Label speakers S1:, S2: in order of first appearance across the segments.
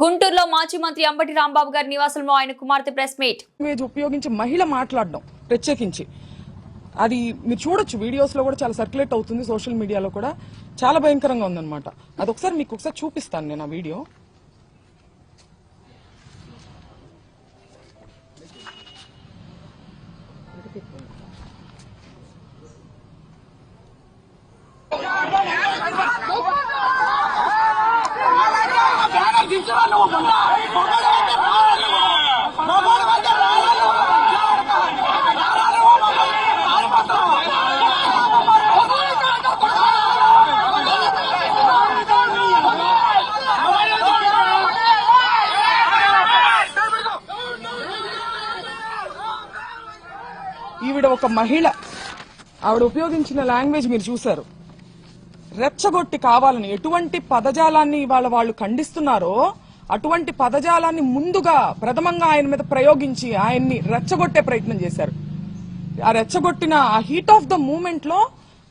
S1: గుంటూరులో మాజీ మంత్రి అంబటి రాంబాబు గారి నివాసంలో ఆయన కుమార్తె ప్రెస్ మీట్.
S2: ఉపయోగించి మహిళ మాట్లాడడం ప్రత్యేకించి. అది మీరు చూడొచ్చు వీడియోస్లో కూడా చాలా సర్క్యులేట్ అవుతుంది సోషల్ మీడియాలో కూడా. చాలా భయంకరంగా ఉందన్నమాట. అది ఒకసారి మీకు ఒకసారి చూపిస్తాను నేను ఆ వీడియో ఈవిడ ఒక మహిళ. ఆవిడ ఉపయోగించిన లాంగ్వేజ్ మీరు చూశారు. రెచ్చగొట్టి కావాలని ఎటువంటి పదజాలాన్ని ఇవాళ వాళ్ళు ఖండిస్తున్నారో అటువంటి పదజాలాన్ని ముందుగా ప్రథమంగా ఆయన మీద ప్రయోగించి ఆయన్ని రెచ్చగొట్టే ప్రయత్నం చేశారు. ఆ రెచ్చగొట్టిన ఆ హీట్ ఆఫ్ ద మూమెంట్లో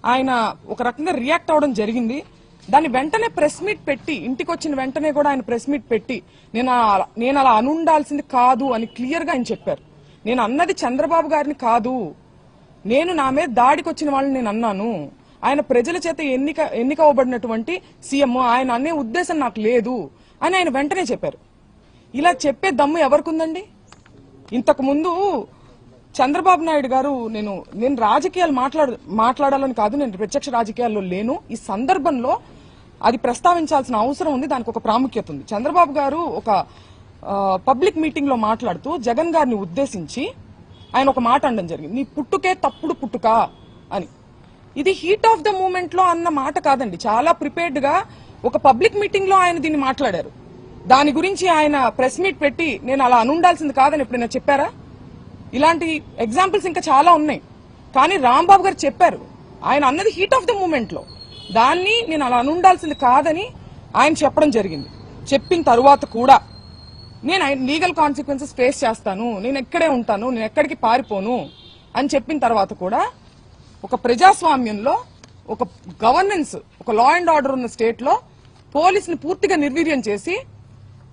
S2: ఆయన ఒక రకంగా రియాక్ట్ అవడం జరిగింది. దాన్ని వెంటనే ప్రెస్ మీట్ పెట్టి ఇంటికి వచ్చిన వెంటనే కూడా ఆయన ప్రెస్ మీట్ పెట్టి నేను నేను అలా అనుండాల్సింది కాదు అని క్లియర్గా ఆయన చెప్పారు. నేను అన్నది చంద్రబాబు గారిని కాదు. నేను నా మీద దాడికి వచ్చిన వాళ్ళని నేను అన్నాను. ఆయన ప్రజల చేత ఎన్నిక ఎన్నికవబడినటువంటి సీఎం ఆయన అనే ఉద్దేశం నాకు లేదు. అని ఆయన వెంటనే చెప్పారు. ఇలా చెప్పే దమ్ము ఎవరికుందండి? ఇంతకు ముందు చంద్రబాబు నాయుడు గారు నేను నేను రాజకీయాలు మాట్లాడ మాట్లాడాలని కాదు నేను ప్రత్యక్ష రాజకీయాల్లో లేను. ఈ సందర్భంలో అది ప్రస్తావించాల్సిన అవసరం ఉంది దానికి ఒక ప్రాముఖ్యత ఉంది. చంద్రబాబు గారు ఒక పబ్లిక్ మీటింగ్లో మాట్లాడుతూ జగన్ గారిని ఉద్దేశించి ఆయన ఒక మాట అనడం జరిగింది. నీ పుట్టుకే తప్పుడు పుట్టుక అని. ఇది హీట్ ఆఫ్ ద మూమెంట్లో అన్న మాట కాదండి. చాలా ప్రిపేర్డ్గా ఒక పబ్లిక్ మీటింగ్లో ఆయన దీన్ని మాట్లాడారు. దాని గురించి ఆయన ప్రెస్ మీట్ పెట్టి నేను అలా అనుండాల్సింది కాదని ఎప్పుడైనా చెప్పారా? ఇలాంటి ఎగ్జాంపుల్స్ ఇంకా చాలా ఉన్నాయి. కానీ రాంబాబు గారు చెప్పారు. ఆయన అన్నది హీట్ ఆఫ్ ద మూమెంట్లో. దాన్ని నేను అలా అనుండాల్సింది కాదని ఆయన చెప్పడం జరిగింది. చెప్పిన తరువాత కూడా నేను లీగల్ కాన్సిక్వెన్సెస్ ఫేస్ చేస్తాను. నేను ఎక్కడే ఉంటాను. నేను ఎక్కడికి పారిపోను అని చెప్పిన తర్వాత కూడా ఒక ప్రజాస్వామ్యంలో ఒక గవర్నెన్స్ ఒక లా అండ్ ఆర్డర్ ఉన్న స్టేట్ పోలీసులు పూర్తిగా నిర్వీర్యం చేసి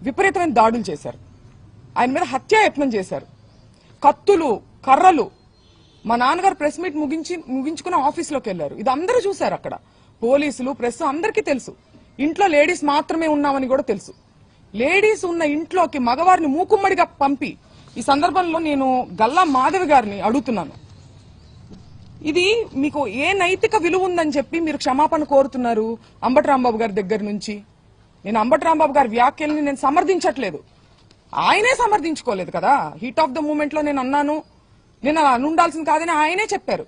S2: విపరీతమైన దాడులు చేశారు. ఆయన మీద హత్యాయత్నం చేశారు. కత్తులు కర్రలు. మా నాన్నగారు ప్రెస్ మీట్ ముగించి ముగించుకుని ఆఫీస్లోకి వెళ్ళారు ఇది అందరూ చూశారు అక్కడ. పోలీసులు ప్రెస్ అందరికీ తెలుసు. ఇంట్లో లేడీస్ మాత్రమే ఉన్నామని కూడా తెలుసు. లేడీస్ ఉన్న ఇంట్లోకి మగవారిని మూకుమ్మడిగా పంపి ఈ సందర్భంలో నేను గల్లా మాధవి గారిని అడుగుతున్నాను. ఇది మీకు ఏ నైతిక విలువ ఉందని చెప్పి మీరు క్షమాపణ కోరుతున్నారు అంబటి రాంబాబు గారి దగ్గర నుంచి. నేను అంబటి రాంబాబు గారి వ్యాఖ్యల్ని నేను సమర్థించట్లేదు. ఆయనే సమర్థించుకోలేదు కదా. హీట్ ఆఫ్ ద మూమెంట్లో నేను అన్నాను. నేను అలా అనుండాల్సింది కాదని ఆయనే చెప్పారు.